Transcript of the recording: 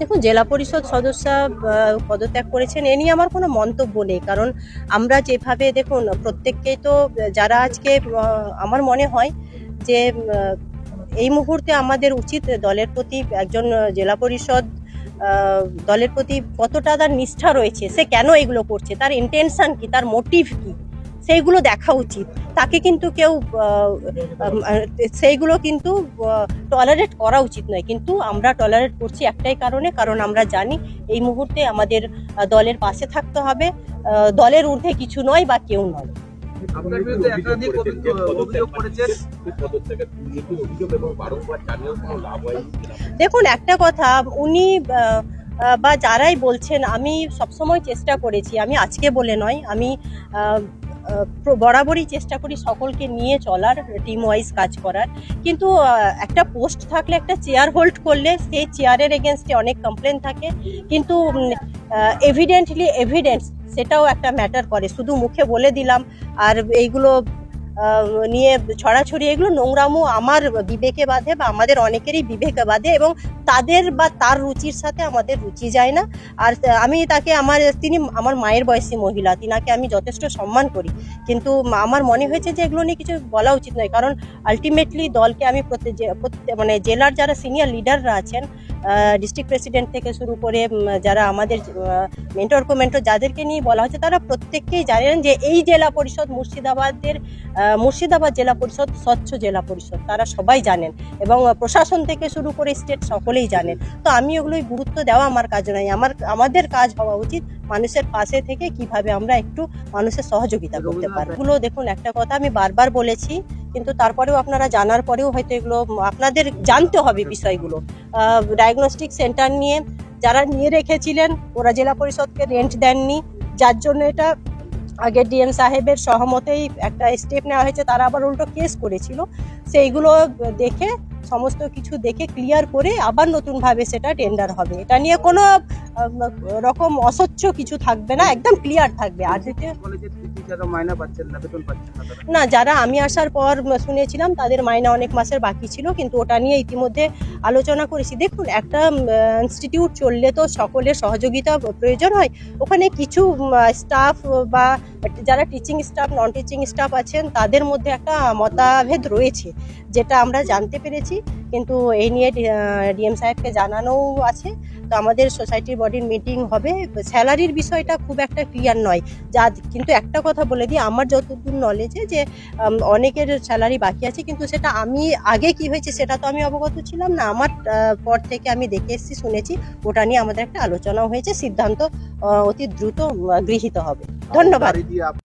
দেখুন, জেলা পরিষদ সদস্য পদত্যাগ করেছেন এ নিয়ে আমার কোনো মন্তব্য নেই। কারণ আমরা যেভাবে দেখুন, প্রত্যেককেই তো যারা আজকে আমার মনে হয় যে এই মুহূর্তে আমাদের উচিত দলের প্রতি একজন জেলা পরিষদ দলের প্রতি কতটা তার নিষ্ঠা রয়েছে, সে কেন এগুলো করছে, তার ইন্টেনশন কি, তার মোটিভ কি, সেইগুলো দেখা উচিত। তাকে কিন্তু কেউ সেইগুলো কিন্তু টলারেট করা উচিত নয়। কিন্তু আমরা টলারেট করছি একটাই কারণে কারণ আমরা জানি এই মুহূর্তে আমাদের দলের পাশে থাকতে হবে। দলের ঊর্ধ্বে কিছু নয় বা কেউ নয়। দেখুন একটা কথা উনি বা যারাই বলছেন আমি সবসময় চেষ্টা করেছি আমি আজকে বলে নয় আমি বরাবরই চেষ্টা করি সকলকে নিয়ে চলার টিম ওয়াইজ কাজ করার। কিন্তু একটা পোস্ট থাকলে, একটা চেয়ার হোল্ড করলে সেই চেয়ারের এগেনস্টে অনেক কমপ্লেন থাকে। কিন্তু এভিডেন্টলি এভিডেন্স সেটাও একটা ম্যাটার করে। শুধু মুখে বলে দিলাম, আর এইগুলো নিয়ে ছড়াছড়ি, এগুলো নোংরামো আমার বিবেকে বাঁধে বা আমাদের অনেকেরই বিবেকে বাঁধে এবং তাদের বা তার রুচির সাথে আমাদের রুচি যায় না। আর আমি তাকে, আমার, তিনি আমার মায়ের বয়সী মহিলা, তিনাকে আমি যথেষ্ট সম্মান করি। কিন্তু আমার মনে হয়েছে যে এগুলো নিয়ে কিছু বলা উচিত নয়। কারণ আলটিমেটলি দলকে আমি মানে জেলার যারা সিনিয়র লিডাররা আছেন ডিস্ট্রিক্ট প্রেসিডেন্ট থেকে শুরু করে যারা আমাদের মেন্টর কোমেন্টর যাদেরকে নিয়ে বলা হচ্ছে তারা প্রত্যেককেই জানেন যে এই জেলা পরিষদ মুর্শিদাবাদের মুর্শিদাবাদ জেলা পরিষদ স্বচ্ছ জেলা পরিষদ। তারা সবাই জানেন এবং প্রশাসন থেকে শুরু করে স্টেট সকলেই জানেন। তো আমি ওগুলোই গুরুত্ব দেওয়া আমার কাজ নয়। আমার আমাদের কাজ হওয়া উচিত মানুষের পাশে থেকে কীভাবে আমরা একটু মানুষের সহযোগিতা করতে পারব দেখুন একটা কথা আমি বারবার বলেছি কিন্তু তারপরেও আপনারা জানার পরেও হয়তো এগুলো, আপনাদের জানতে হবে বিষয়গুলো। ডায়াগনস্টিক সেন্টার নিয়ে যারা নিয়ে রেখেছিলেন, ওরা জেলা পরিষদকে রেন্ট দেননি। যার জন্য এটা আগে ডিএম সাহেবের সহমতেই একটা স্টেপ নেওয়া হয়েছে, তারা আবার উল্টো কেস করেছিল। সেইগুলো দেখে সমস্ত কিছু দেখে ক্লিয়ার করে আবার নতুনভাবে সেটা টেন্ডার হবে। এটা নিয়ে কোনো রকম অস্বচ্ছ কিছু থাকবে না একদম ক্লিয়ার থাকবে। আর না যারা আমি আসার পর শুনেছিলাম তাদের মাইনা অনেক মাসের বাকি ছিল কিন্তু ওটা নিয়ে ইতিমধ্যে আলোচনা করেছি। দেখুন একটা ইনস্টিটিউট চললে তো সকলের সহযোগিতা প্রয়োজন হয়। ওখানে কিছু স্টাফ বা যারা teaching staff non teaching staff আছেন তাদের মধ্যে একটা মতাভেদ রয়েছে যেটা আমরা জানতে পেরেছি। কিন্তু এই নিয়ে ডিএম সাহেবকে জানানোও আছে। তো আমাদের সোসাইটির বডির মিটিং হবে। স্যালারির বিষয়টা খুব একটা ক্লিয়ার নয়। যা, কিন্তু একটা কথা বলে দিই, আমার যতদূর নলেজে যে অনেকের স্যালারি বাকি আছে, কিন্তু সেটা আমি আগে কি হয়েছে সেটা তো আমি অবগত ছিলাম না। আমার পর থেকে আমি দেখে এসেছি, শুনেছি, ওটা নিয়ে আমাদের একটা আলোচনাও হয়েছে। সিদ্ধান্ত অতি দ্রুত গৃহীত হবে। ধন্যবাদ।